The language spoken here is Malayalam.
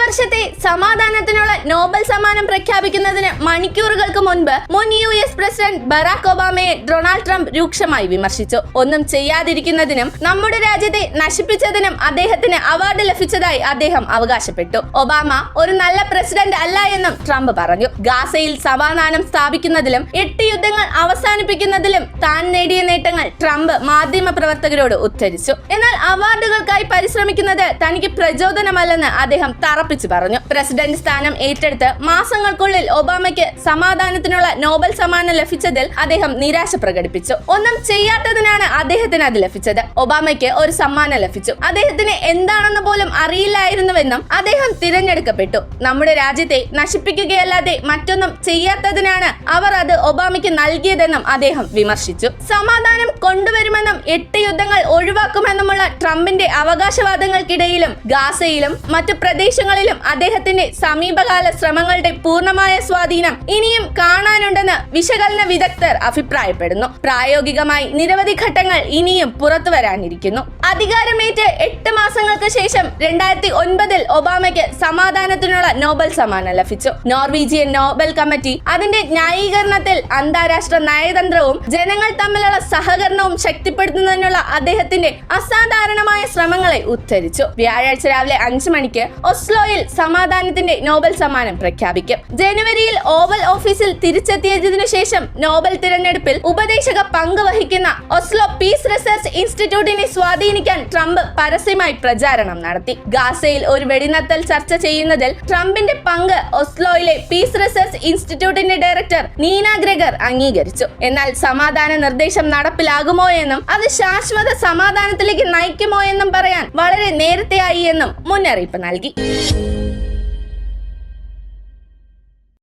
വർഷത്തെ സമാധാനത്തിനുള്ള നോബൽ സമ്മാനം പ്രഖ്യാപിക്കുന്നതിന് മണിക്കൂറുകൾക്ക് മുൻപ് മുൻ യു എസ് പ്രസിഡന്റ് ബറാക് ഒബാമയെ ഡൊണാൾഡ് ട്രംപ് രൂക്ഷമായി വിമർശിച്ചു. ഒന്നും ചെയ്യാതിരിക്കുന്നതിനും നമ്മുടെ രാജ്യത്തെ നശിപ്പിച്ചതിനും അദ്ദേഹത്തിന് അവാർഡ് ലഭിച്ചതായി അദ്ദേഹം അവകാശപ്പെട്ടു. ഒബാമ ഒരു നല്ല പ്രസിഡന്റ് അല്ല എന്നും ട്രംപ് പറഞ്ഞു. ഗാസയിൽ സമാധാനം സ്ഥാപിക്കുന്നതിലും എട്ട് യുദ്ധങ്ങൾ അവസാനിപ്പിക്കുന്നതിലും താൻ നേടിയ നേട്ടങ്ങൾ ട്രംപ് മാധ്യമ പ്രവർത്തകരോട് ഉദ്ധരിച്ചു. എന്നാൽ അവാർഡുകൾക്കായി പരിശ്രമിക്കുന്നത് തനിക്ക് പ്രചോദനമല്ലെന്ന് അദ്ദേഹം തറപ്പിച്ചു പറഞ്ഞു. പ്രസിഡന്റ് സ്ഥാനം ഏറ്റെടുത്ത് മാസങ്ങൾക്കുള്ളിൽ ഒബാമയ്ക്ക് സമാധാനത്തിനുള്ള നോബൽ സമ്മാനം ലഭിച്ചതിൽ അദ്ദേഹം നിരാശ പ്രകടിപ്പിച്ചു. ഒന്നും ചെയ്യാത്തതിനാണ് അദ്ദേഹത്തിന് അത് ലഭിച്ചത്. ഒബാമയ്ക്ക് ഒരു സമ്മാനം ലഭിച്ചു. അദ്ദേഹത്തിന് എന്താണെന്ന് പോലും അറിയില്ലായിരുന്നുവെന്നും അദ്ദേഹം തിരഞ്ഞെടുക്കപ്പെട്ടു. നമ്മുടെ രാജ്യത്തെ നശിപ്പിക്കുകയല്ലാതെ മറ്റൊന്നും ചെയ്യാത്തതിനാണ് അവർ അത് ഒബാമയ്ക്ക് നൽകിയതെന്നും അദ്ദേഹം വിമർശിച്ചു. സമാധാനം കൊണ്ടുവരുമെന്നും എട്ട് യുദ്ധങ്ങൾ ഒഴിവാക്കുമെന്നുമുള്ള ട്രംപിന്റെ അവകാശവാദങ്ങൾക്കിടയിലും ഗാസയിലും മറ്റു പ്രദേശങ്ങളിലും അദ്ദേഹത്തിന്റെ സമീപകാല ശ്രമങ്ങളുടെ പൂർണമായ സ്വാധീനം ഇനിയും കാണാനുണ്ടെന്ന് വിശകലന വിദഗ്ധർ അഭിപ്രായപ്പെടുന്നു. പ്രായോഗികമായി നിരവധി ഘട്ടങ്ങൾ ഇനിയും പുറത്തു വരാനിരിക്കുന്നു. അധികാരമേറ്റ് എട്ട് മാസങ്ങൾക്ക് ശേഷം രണ്ടായിരത്തി ഒൻപതിൽ ഒബാമയ്ക്ക് സമാധാനത്തിനുള്ള നോബൽ സമ്മാനം ലഭിച്ചു. നോർവീജിയൻ നോബൽ കമ്മിറ്റി അതിന്റെ ന്യായീകരണത്തിൽ അന്താരാഷ്ട്ര നയതന്ത്രവും ജനങ്ങൾ തമ്മിലുള്ള സഹകരണവും ശക്തിപ്പെടുത്തുന്നതിനുള്ള അദ്ദേഹത്തിന്റെ അസാധാരണമായ ശ്രമങ്ങളെ ഉദ്ധരിച്ചു. വ്യാഴാഴ്ച രാവിലെ അഞ്ചു മണിക്ക് ഒസ്ലോയിൽ സമാധാനത്തിന്റെ നോബൽ സമ്മാനം പ്രഖ്യാപിക്കും. ജനുവരിയിൽ ഓവൽ ഓഫീസിൽ തിരിച്ചെത്തിയതിനു ശേഷം നോബൽ തിരഞ്ഞെടുപ്പിൽ ഉപദേശക പങ്ക് വഹിക്കുന്ന ഒസ്ലോ പീസ് റിസർച്ച് ഇൻസ്റ്റിറ്റ്യൂട്ടിനെ സ്വാധീനിക്കാൻ ട്രംപ് പരസ്യമായി പ്രചാരണം നടത്തി. ഗാസയിൽ ഒരു വെടിനിർത്തൽ ചർച്ച ചെയ്യുന്നതിൽ ട്രംപിന്റെ പങ്ക് ഒസ്ലോയിലെ പീസ് റിസർച്ച് ഇൻസ്റ്റിറ്റ്യൂട്ടിന്റെ ഡയറക്ടർ നീന ഗ്രഗർ അംഗീകരിച്ചു. എന്നാൽ സമാധാന നിർദ്ദേശം നടപ്പിലാകുമോ എന്നും അത് ശാശ്വത സമാധാനത്തിലേക്ക് നയിക്കുമോ എന്നും പറയാൻ വളരെ നേരത്തെയായി എന്നും മുന്നറിയിപ്പ് നൽകി.